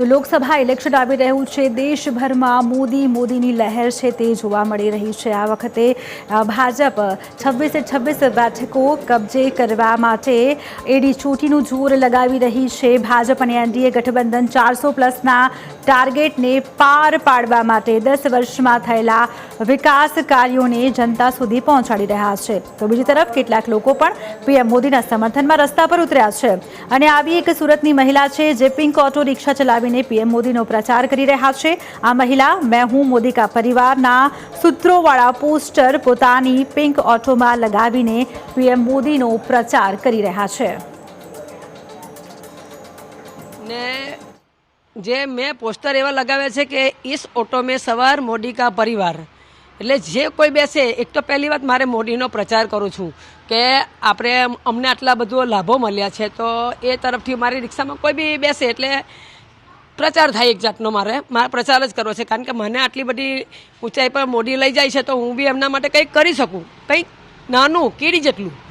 તો લોકસભા ઇલેક્શન આવી રહ્યું છે. દેશભરમાં મોદી મોદીની લહેર છે તે જોવા મળી રહી છે. આ વખતે ભાજપ છવ્વીસે છવ્વીસ બેઠકો કબજે કરવા માટે એડી ચોટીનું જોર લગાવી રહી છે. ભાજપ અને એનડીએ ગઠબંધન ચારસો પ્લસના ટાર્ગેટને પાર પાડવા માટે દસ વર્ષમાં થયેલા વિકાસ કાર્યોને જનતા સુધી પહોંચાડી રહ્યા છે. તો બીજી તરફ કેટલાક લોકો પણ પીએમ મોદીના સમર્થનમાં રસ્તા પર ઉતર્યા છે. અને આવી એક સુરતની મહિલા છે જે પિંક ઓટો રિક્ષા ચલાવીને પીએમ મોદીનો પ્રચાર કરી રહ્યા છે. આ મહિલા મેં હું મોદી કા પરિવારના સૂત્રોવાળા પોસ્ટર પોતાની પિંક ઓટોમાં લગાવીને પીએમ મોદીનો પ્રચાર કરી રહ્યા છે. ને જે મેં પોસ્ટર એવા લગાવ્યા છે કે ઇસ ઓટો મેં સવાર મોદી કા પરિવાર એટલે જે કોઈ બેસે, એક તો પહેલી વાત મારે મોદીનો પ્રચાર કરું છું કે આપણે અમને આટલા બધો લાભો મળ્યા છે. તો એ તરફથી મારી રિક્ષામાં કોઈ બી બેસે એટલે પ્રચાર થાય એક જાતનો મારે. મારે પ્રચાર જ કરવો છે. કારણ કે મને આટલી બધી ઊંચાઈ પર મોદી લઈ જાય છે તો હું બી એમના માટે કંઈક કરી શકું. કંઈક નાનું, કીડી જેટલું.